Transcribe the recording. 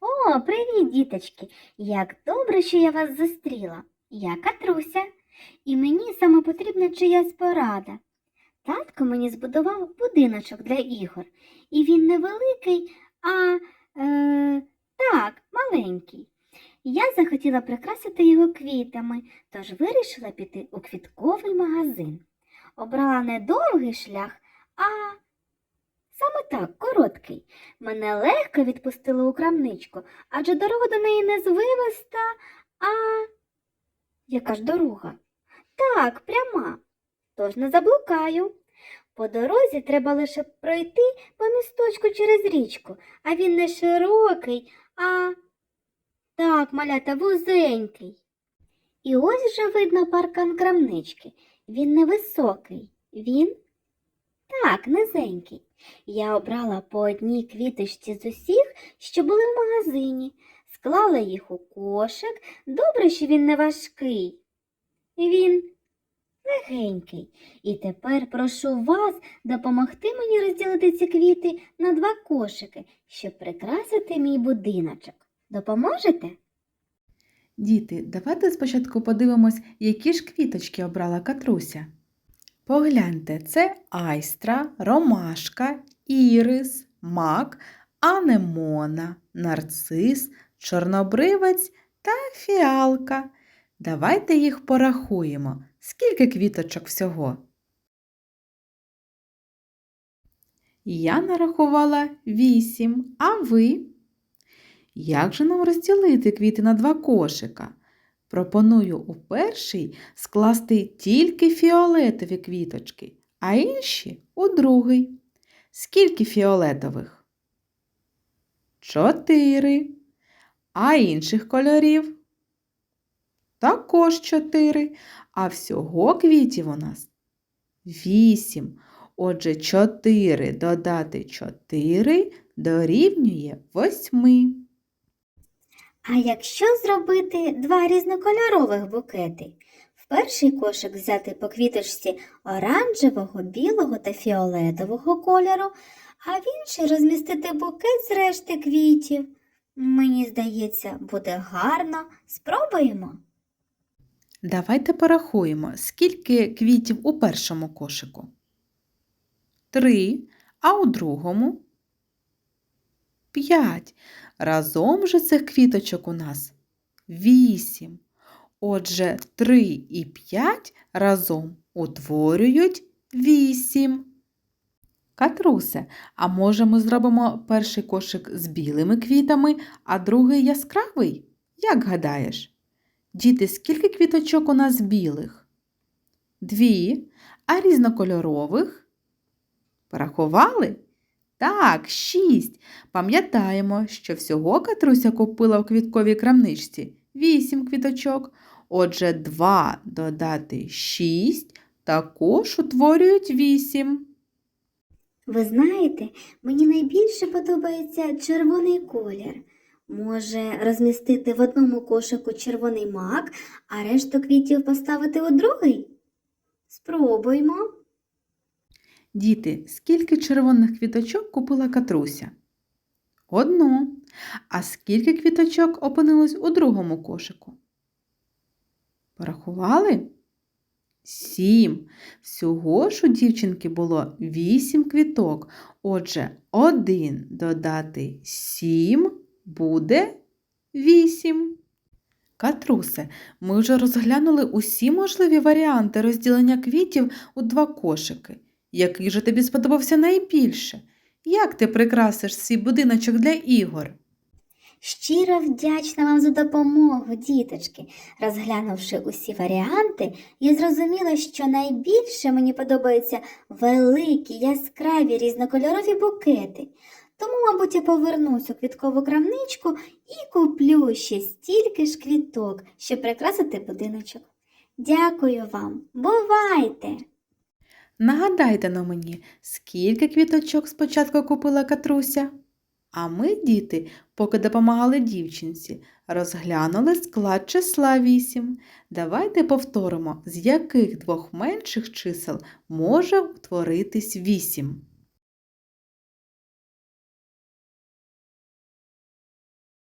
О, привіт, діточки! Як добре, що я вас зустріла. Я Катруся, і мені саме потрібна чиясь порада. Татко мені збудував будиночок для ігор, і він невеликий, а е, так, маленький. Я захотіла прикрасити його квітами, тож вирішила піти у квітковий магазин. Обрала не довгий шлях, а саме так, короткий. Мене легко відпустили у крамничку, адже дорога до неї не звивиста, а яка ж дорога? Так, пряма. Тож не заблукаю. По дорозі треба лише пройти по місточку через річку, а він не широкий, а так, малята, вузенький. І ось вже видно паркан крамнички. Він невисокий, він так, низенький. Я обрала по одній квіточці з усіх, що були в магазині, склала їх у кошик. Добре, що він не важкий. Він легенький. І тепер прошу вас допомогти мені розділити ці квіти на два кошики, щоб прикрасити мій будиночок. Допоможете? Діти, давайте спочатку подивимось, які ж квіточки обрала Катруся. Погляньте, це айстра, ромашка, ірис, мак, анемона, нарцис, чорнобривець та фіалка. Давайте їх порахуємо. Скільки квіточок всього? Я нарахувала вісім, а ви? Як же нам розділити квіти на два кошика? Пропоную у перший скласти тільки фіолетові квіточки, а інші у другий. Скільки фіолетових? Чотири. А інших кольорів? Також чотири. А всього квітів у нас вісім. Отже, чотири додати чотири дорівнює восьми. А якщо зробити два різнокольорових букети? В перший кошик взяти по квіточці оранжевого, білого та фіолетового кольору, а в інший розмістити букет з решти квітів. Мені здається, буде гарно. Спробуємо. Давайте порахуємо, скільки квітів у першому кошику. Три, а у другому п'ять. Разом же цих квіточок у нас вісім. Отже, три і п'ять разом утворюють вісім. Катрусе, а може ми зробимо перший кошик з білими квітами, а другий яскравий? Як гадаєш? Діти, скільки квіточок у нас білих? Дві, а різнокольорових? Порахували? Так, шість. Пам'ятаємо, що всього Катруся купила в квітковій крамничці вісім квіточок. Отже, два додати шість також утворюють вісім. Ви знаєте, мені найбільше подобається червоний колір. Може розмістити в одному кошику червоний мак, а решту квітів поставити у другий? Спробуймо. Діти, скільки червоних квіточок купила Катруся? Одну. А скільки квіточок опинилось у другому кошику? Порахували? Сім. Всього ж у дівчинки було вісім квіток. Отже, один додати сім буде вісім. Катрусе, ми вже розглянули усі можливі варіанти розділення квітів у два кошики. Який же тобі сподобався найбільше? Як ти прикрасиш свій будиночок для ігор? Щиро вдячна вам за допомогу, діточки. Розглянувши усі варіанти, я зрозуміла, що найбільше мені подобаються великі, яскраві різнокольорові букети. Тому, мабуть, я повернусь у квіткову крамничку і куплю ще стільки ж квіток, щоб прикрасити будиночок. Дякую вам, бувайте! Нагадайте на мені, скільки квіточок спочатку купила Катруся? А ми, діти, поки допомагали дівчинці, розглянули склад числа 8. Давайте повторимо, з яких двох менших чисел може утворитись 8.